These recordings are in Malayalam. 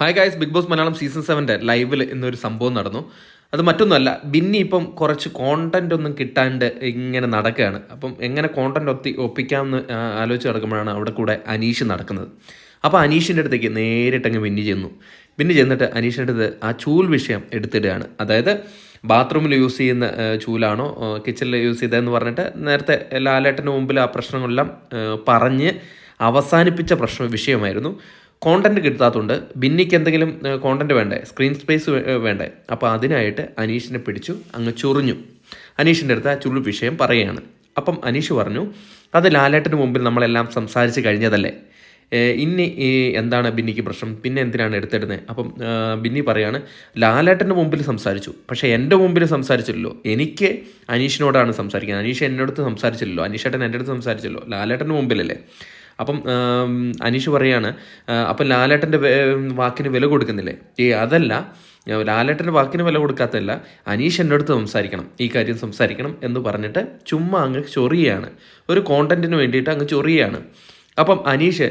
Hi guys Bigg Boss Malayalam season സെവന്റെ ലൈവിൽ ഇന്നൊരു സംഭവം നടന്നു. അത് മറ്റൊന്നുമല്ല ബിന്നി ഇപ്പം കുറച്ച് കോണ്ടന്റ് ഒന്നും കിട്ടാണ്ട് ഇങ്ങനെ നടക്കുകയാണ് അപ്പം എങ്ങനെ കോണ്ടന്റ് ഒത്തി ഒപ്പിക്കാമെന്ന് ആലോചിച്ച് നടക്കുമ്പോഴാണ് അവിടെ കൂടെ അനീഷ് നടക്കുന്നത്. അപ്പോൾ അനീഷിന്റെ അടുത്തേക്ക് നേരിട്ടങ്ങ് ബിന്നി ചെന്നു. ബിന്നി ചെന്നിട്ട് അനീഷിന്റെ അടുത്ത് ആ ചൂൽ വിഷയം എടുത്തിടുകയാണ്. അതായത് ബാത്റൂമിൽ യൂസ് ചെയ്യുന്ന ചൂലാണോ കിച്ചണിൽ യൂസ് ചെയ്തതെന്ന് പറഞ്ഞിട്ട് നേരത്തെ ലാലേട്ടന് മുമ്പിൽ ആ പ്രശ്നങ്ങളെല്ലാം പറഞ്ഞ് അവസാനിപ്പിച്ച പ്രശ്ന വിഷയമായിരുന്നു. കോണ്ടന്റ് കിട്ടാത്തതുകൊണ്ട് ബിന്നിക്ക് എന്തെങ്കിലും കോണ്ടന്റ് വേണ്ടേ? സ്ക്രീൻ സ്പേസ് വേണ്ടേ? അപ്പോൾ അതിനായിട്ട് അനീഷിനെ പിടിച്ചു അങ്ങ് ചൊറിഞ്ഞു. അനീഷിന്റെ അടുത്ത് ആ ചുള്ളു വിഷയം പറയുകയാണ്. അപ്പം അനീഷ് പറഞ്ഞു അത് ലാലേട്ടന് മുമ്പിൽ നമ്മളെല്ലാം സംസാരിച്ച് കഴിഞ്ഞതല്ലേ? ഇനി എന്താണ് ബിന്നിക്ക് പ്രശ്നം? പിന്നെ എന്തിനാണ് എടുത്തിടുന്നത് അപ്പം ബിന്നി പറയാണ് ലാലേട്ടന്റെ മുമ്പിൽ സംസാരിച്ചു. പക്ഷേ എന്റെ മുമ്പിൽ സംസാരിച്ചില്ലല്ലോ. എനിക്ക് അനീഷിനോടാണ് സംസാരിക്കുന്നത് അനീഷ് എന്നോടത്ത് സംസാരിച്ചില്ലല്ലോ. അനീഷേട്ടൻ എന്റെ അടുത്ത് സംസാരിച്ചല്ലോ ലാലേട്ടന്റെ മുമ്പിലല്ലേ? അപ്പം അനീഷ് പറയാണ് അപ്പം ലാലേട്ടന്റെ വാക്കിന് വില കൊടുക്കുന്നില്ലേ? ഈ അതല്ല. ലാലേട്ടന്റെ വാക്കിന് വില കൊടുക്കാത്തതല്ല. അനീഷ് എന്റെ അടുത്ത് സംസാരിക്കണം. ഈ കാര്യം സംസാരിക്കണം എന്ന് പറഞ്ഞിട്ട് ചുമ്മാ അങ്ങ് ചൊറിയാണ്. ഒരു കോണ്ടന്റിന് വേണ്ടിയിട്ട് അങ്ങ് ചൊറിയാണ്. അപ്പം അനീഷ്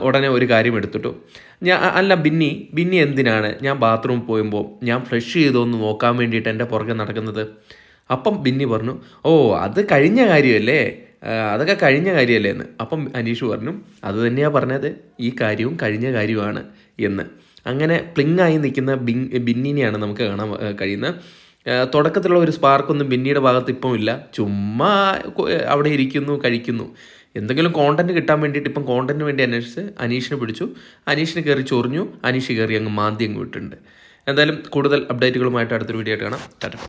ഉടനെ ഒരു കാര്യം എടുത്തിട്ടു. ഞാൻ അല്ല ബിന്നി ബിന്നി എന്തിനാണ്? ഞാൻ ബാത്റൂമിൽ പോയുമ്പോൾ ഞാൻ ഫ്ലഷ് ചെയ്തോന്ന് നോക്കാൻ വേണ്ടിയിട്ട് എന്റെ പുറകെ നടക്കുന്നത്? അപ്പം ബിന്നി പറഞ്ഞു ഓ അത് കഴിഞ്ഞ കാര്യമല്ലേ? അതൊക്കെ കഴിഞ്ഞ കാര്യമല്ലേ എന്ന്. അപ്പം അനീഷ് പറഞ്ഞു അത് തന്നെയാണ് പറഞ്ഞത് ഈ കാര്യവും കഴിഞ്ഞ കാര്യമാണ് എന്ന്. അങ്ങനെ പ്ലിങ്ങായി നിൽക്കുന്ന ബിൻ ബിന്നിനെയാണ് നമുക്ക് കാണാൻ കഴിയുന്നത്. തുടക്കത്തിലുള്ള ഒരു സ്പാർക്കൊന്നും ബിന്നിയുടെ ഭാഗത്ത് ഇപ്പം ഇല്ല. ചുമ്മാ അവിടെ ഇരിക്കുന്നു കഴിക്കുന്നു. എന്തെങ്കിലും കോണ്ടന്റ് കിട്ടാൻ വേണ്ടിയിട്ട് ഇപ്പം കോണ്ടന്റിന് വേണ്ടി അന്വേഷിച്ച് അനീഷിനെ പിടിച്ചു. അനീഷിന് കയറി ചൊറിഞ്ഞു. അനീഷ് കയറി അങ്ങ് മാന്തി അങ്ങ് വിട്ടിട്ടുണ്ട്. എന്തായാലും കൂടുതൽ അപ്ഡേറ്റുകളുമായിട്ട് അടുത്തൊരു വീഡിയോ ആയിട്ട് കാണാം.